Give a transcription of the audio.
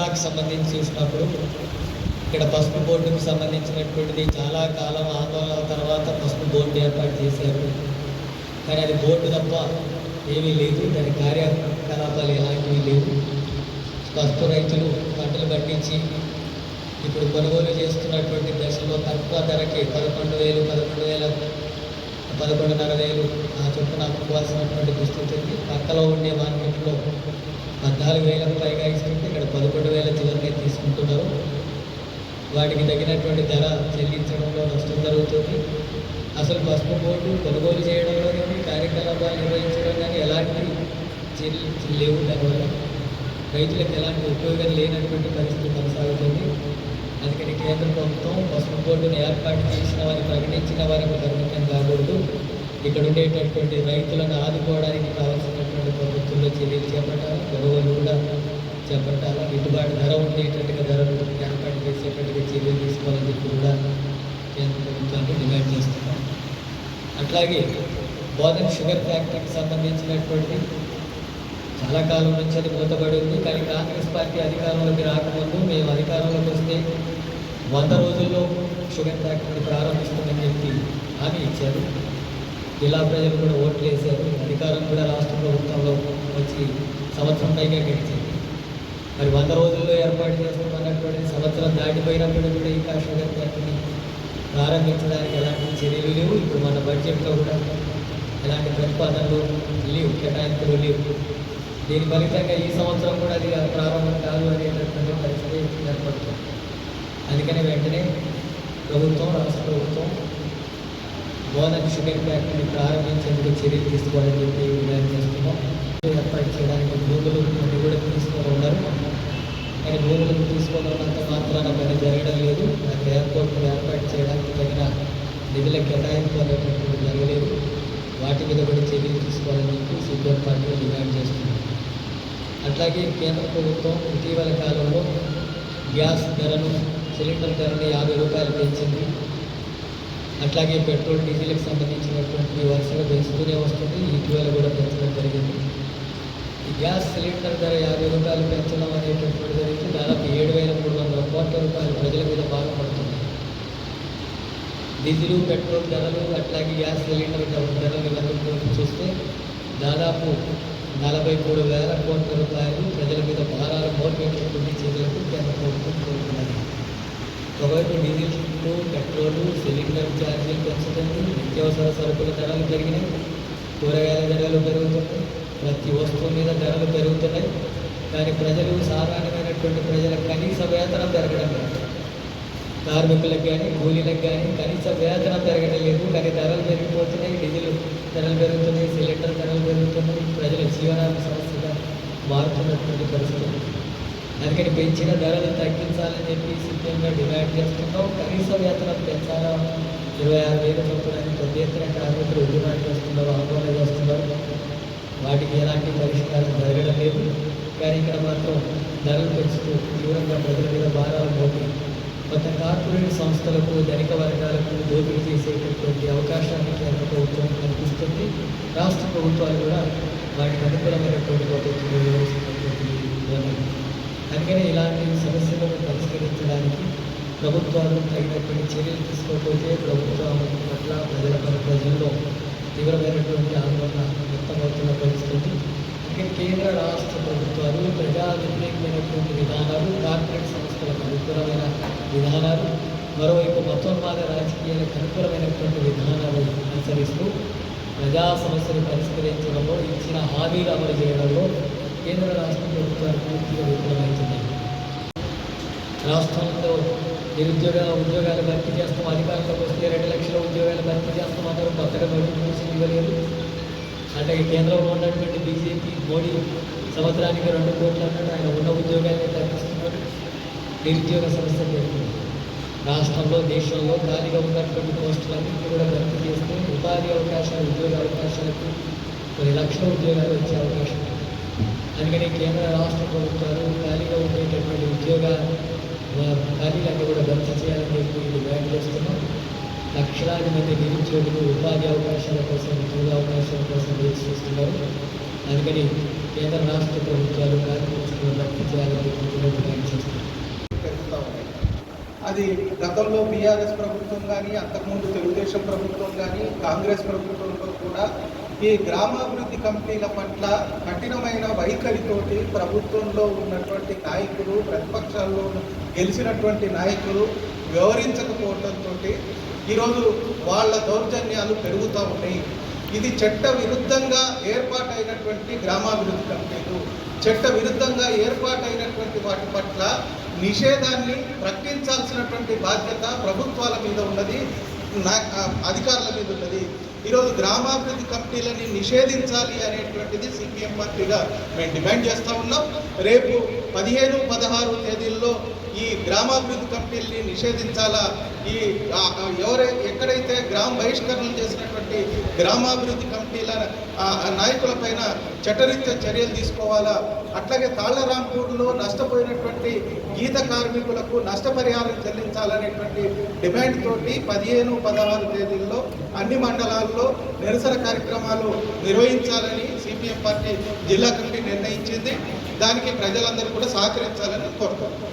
జిల్లాకు సంబంధించి చూసినప్పుడు ఇక్కడ పసుపు బోర్డుకు సంబంధించినటువంటిది చాలా కాలం ఆందోళన తర్వాత పసుపు బోర్డు ఏర్పాటు చేశారు. కానీ అది బోర్డు తప్ప ఏమీ లేదు. దాని కార్యకలాపాలు ఎలాంటివి లేవు. పసుపు రైతులు పంటలు పండించి ఇప్పుడు కొనుగోలు చేస్తున్నటువంటి దశలో తక్కువ ధరకి పదకొండు వేలు పదకొండు వేల పదకొండున్నర వేలు ఆ చొప్పున అమ్ముకోవాల్సినటువంటి పరిస్థితి పక్కలో ఉండే మార్కెట్లో పద్నాలుగు వేలకు పైగా ఇస్తుంటే ఇక్కడ పదకొండు వేల చివరికి తీసుకుంటున్నారు. వాటికి తగినటువంటి ధర చెల్లించడంలో నష్టం జరుగుతుంది. అసలు పసుపు బోర్డు కొనుగోలు చేయడంలో కానీ కార్యకలాపాలు నిర్వహించడం కానీ ఎలాంటి చర్యలు లేవు దానివల్ల. రైతులకు ఎలాంటి ఉపయోగం లేనటువంటి పరిస్థితి కొనసాగుతుంది. అందుకని కేంద్ర ప్రభుత్వం పసుపు బోర్డును ఏర్పాటు చేసిన వారిని ప్రకటించిన వారికి పరిమితం కాకూడదు. ఇక్కడ ఉండేటటువంటి రైతులను ఆదుకోవడానికి కావాల్సినటువంటి ప్రభుత్వంలో చర్యలు చేపట్టాలి. గొడవలు కూడా చేపట్టాలి. గిట్టుబాటు ధర ఉండేటట్టుగా ధరలు ఏర్పాటు చేసేటట్టుగా చర్యలు తీసుకోవాలని చెప్పి కూడా కేంద్ర ప్రభుత్వాన్ని డిమాండ్ చేస్తున్నాం. అట్లాగే బోధన్ షుగర్ ఫ్యాక్టరీకి సంబంధించినటువంటి చాలా కాలం నుంచి అది మూతబడి ఉంది. కానీ కాంగ్రెస్ పార్టీ అధికారంలోకి రాకముందు మేము అధికారంలోకి వస్తే వంద రోజుల్లో షుగర్ ఫ్యాక్టరీ ప్రారంభిస్తామని చెప్పి హామీ ఇచ్చారు. జిల్లా ప్రజలు కూడా ఓట్లు వేశారు. అధికారం కూడా రాష్ట్ర ప్రభుత్వంలో వచ్చి సంవత్సరం పైగా గడిచింది. మరి వంద రోజుల్లో ఏర్పాటు చేస్తామన్నటువంటి సంవత్సరం దాటిపోయినప్పుడు కూడా ఇంకా షుగర్ ఫ్యాక్టరీ ప్రారంభించడానికి ఎలాంటి చర్యలు లేవు. ఇప్పుడు మన బడ్జెట్లో కూడా ఎలాంటి ప్రతిపాదనలు లేవు కేటాయింపులు లేవు. దీని ఫలితంగా ఈ సంవత్సరం కూడా అది ప్రారంభం కాదు అనేటటువంటి పరిస్థితి ఏర్పడుతుంది. అందుకని వెంటనే ప్రభుత్వం రాష్ట్ర ప్రభుత్వం బోధన షుగర్ ఫ్యాక్టరీని ప్రారంభించేందుకు చర్యలు తీసుకోవాలని చెప్పి డిమాండ్ చేస్తున్నాం. ఏర్పాటు చేయడానికి భూములు అన్ని కూడా తీసుకొని ఉన్నారు కానీ భూములకు తీసుకోవాలన్నంత మాత్రాన పని జరగడం లేదు. నాకు ఎయిర్పోర్ట్ ఏర్పాటు చేయడానికి తగిన నిధుల కేటాయింపు అనేటటువంటి జరగలేదు. వాటి మీద కూడా చర్యలు తీసుకోవాలని చెప్పి సిపిఎం పార్టీ డిమాండ్ చేస్తుంది అట్లాగే కేంద్ర ప్రభుత్వం ఇటీవల కాలంలో గ్యాస్ ధరను సిలిండర్ ధరని యాభై రూపాయలు పెంచింది. అట్లాగే పెట్రోల్ డీజిల్కి సంబంధించినటువంటి వరుసగా పెంచుతూనే వస్తుంది. ఇటీవల కూడా పెంచడం జరిగింది. ఈ గ్యాస్ సిలిండర్ ధర యాభై రూపాయలు పెంచడం అనేటటువంటి జరిగితే దాదాపు ఏడు వేల మూడు వందల కోట్ల రూపాయలు ప్రజల మీద బాధపడుతుంది డీజిల్ పెట్రోల్ ధరలు అట్లాగే గ్యాస్ సిలిండర్ ధరలు ఇవన్నీ చూస్తే దాదాపు నలభై మూడు వేల కోట్ల రూపాయలు ప్రజల మీద భారాలు మోపేటటువంటి చర్యలకు కేంద్ర ప్రభుత్వం కోరుతున్నది ఒకవైపు డీజిల్ పెట్రోలు సిలిండర్ ఛార్జీలు పెంచుతుంది నిత్యావసర సరుకుల ధరలు పెరిగినాయి. కూరగాయల ధరలు పెరుగుతున్నాయి. ప్రతి వస్తువు మీద ధరలు పెరుగుతున్నాయి. కానీ ప్రజలు సాధారణమైనటువంటి ప్రజల కనీస వేతనం పెరగడం లేదు. కార్మికులకు కానీ కూలీలకు కానీ కనీస వేతనం పెరగడం లేదు. కానీ ధరలు పెరిగిపోతున్నాయి. డీజిల్ ధరలు పెరుగుతున్నాయి. సిలిండర్ ధరలు పెరుగుతున్నాయి. ప్రజల జీవనాల సమస్యగా మారుతున్నటువంటి పరిస్థితులు అందుకని పెంచిన ధరలు తగ్గించాలని చెప్పి సిద్ధంగా డిమాండ్ చేస్తున్నాం. కనీస వేతనం పెంచాలా? ఇరవై ఆరు వేల చొప్పున పెద్ద ఎత్తున కార్మికులు డిమాండ్ చేస్తున్నారు ఆందోళన చేస్తున్నారు. వాటికి ఎలాంటి పరిష్కారం జరగడం లేదు. కానీ ఇక్కడ మాత్రం ధరలు పెంచుతూ తీవ్రంగా ప్రజల మీద భారాలు మోపి కొత్త కార్పొరేట్ సంస్థలకు ధనిక వర్గాలకు దోపిడీ చేసేటటువంటి అవకాశాన్ని కేంద్ర ప్రభుత్వం కల్పిస్తుంది. రాష్ట్ర ప్రభుత్వాలు కూడా వాటికి అనుకూలమైనటువంటి పద్ధతులు నిర్వహిస్తున్నటువంటి అందుకనే ఇలాంటి సమస్యలను పరిష్కరించడానికి ప్రభుత్వాలు తగినటువంటి చర్యలు తీసుకోకపోతే ప్రభుత్వం పట్ల ప్రజల పట్ల ప్రజల్లో తీవ్రమైనటువంటి ఆందోళన వ్యక్తమవుతున్న పరిస్థితి. అందుకే కేంద్ర రాష్ట్ర ప్రభుత్వాలు ప్రజా వ్యతిరేకమైనటువంటి విధానాలు కార్పొరేట్ సంస్థలకు అనుకూలమైన విధానాలు మరోవైపు మతోన్మాద రాజకీయాలకు అనుకూలమైనటువంటి విధానాలు అనుసరిస్తూ ప్రజా సమస్యలు పరిష్కరించడంలో ఇచ్చిన హామీలు అమలు చేయడంలో కేంద్ర రాష్ట్ర ప్రభుత్వాలు పూర్తిగా విఫలమవుతున్నాయి రాష్ట్రంలో నిరుద్యోగ ఉద్యోగాలు భర్తీ చేస్తాం అధికారంలోకి వస్తే రెండు లక్షల ఉద్యోగాలు భర్తీ చేస్తాం అందరూ కొత్తగా నోటిఫికేషన్ ఇవ్వలేదు అంటే కేంద్రంలో ఉన్నటువంటి బీజేపీ మోడీ సంవత్సరానికి రెండు కోట్లు అన్నాడు ఆయన ఉన్న ఉద్యోగాన్ని తగ్గిస్తున్నాడు నిరుద్యోగ సమస్య పెరుగుతుంది రాష్ట్రంలో దేశంలో ఖాళీగా ఉన్నటువంటి పోస్టులన్నింటినీ కూడా భర్తీ చేస్తే ఉపాధి అవకాశాలు ఉద్యోగ అవకాశాలకు కొన్ని లక్షల ఉద్యోగాలు వచ్చే అవకాశం అందుకని కేంద్ర రాష్ట్ర ప్రభుత్వాలు ఖాళీగా ఉండేటటువంటి ఉద్యోగ వా- ఖాళీలన్నీ కూడా భర్తీ చేయాలని చెప్పి డిమాండ్ చేస్తున్నాం. లక్షలాది మంది నిరుద్యోగులు ఉపాధి అవకాశాల కోసం ఉద్యోగ అవకాశాల కోసం వేచి చూస్తున్నారు. అందుకని కేంద్ర రాష్ట్ర ప్రభుత్వాలు కార్మికులను భర్తీ చేయాలని చెప్పి కూడా డిమాండ్ చేస్తున్నారు అది గతంలో బీఆర్ఎస్ ప్రభుత్వం కానీ అంతకుముందు తెలుగుదేశం ప్రభుత్వం కానీ కాంగ్రెస్ ప్రభుత్వంలో కూడా ఈ గ్రామాభివృద్ధి కమిటీల పట్ల కఠినమైన వైఖరితోటి ప్రభుత్వంలో ఉన్నటువంటి నాయకులు ప్రతిపక్షాల్లో గెలిచినటువంటి నాయకులు వ్యవహరించకపోవడంతో ఈరోజు వాళ్ళ దౌర్జన్యాలు పెరుగుతూ ఉన్నాయి. ఇది చట్ట విరుద్ధంగా ఏర్పాటైనటువంటి గ్రామాభివృద్ధి కమిటీలు. చట్ట విరుద్ధంగా ఏర్పాటైనటువంటి వాటి పట్ల నిషేధాన్ని ప్రకటించాల్సినటువంటి బాధ్యత ప్రభుత్వాల మీద ఉన్నది నా అధికారుల మీద ఉన్నది. ఈరోజు గ్రామాభివృద్ధి కమిటీలని నిషేధించాలి అనేటువంటిది సిపిఎం పార్టీగా మేము డిమాండ్ చేస్తూ ఉన్నాం. రేపు పదిహేను పదహారు తేదీల్లో ఈ గ్రామాభివృద్ధి కమిటీల్ని నిషేధించాలా? ఈ ఎవరై ఎక్కడైతే గ్రామ బహిష్కరణలు చేసినటువంటి గ్రామాభివృద్ధి కమిటీల నాయకుల పైన నాయకులపైన చట్టరీత్యా చర్యలు తీసుకోవాలా? అట్లాగే తాళ్ళరాంపూర్లో నష్టపోయినటువంటి గీత కార్మికులకు నష్టపరిహారం చెల్లించాలనేటువంటి డిమాండ్ తోటి పదిహేను పదహారు తేదీల్లో అన్ని మండలాల్లో నిరసన కార్యక్రమాలు నిర్వహించాలని సిపిఎం పార్టీ జిల్లా కమిటీ నిర్ణయించింది. దానికి ప్రజలందరూ కూడా సహకరించాలని కోరుతున్నాం.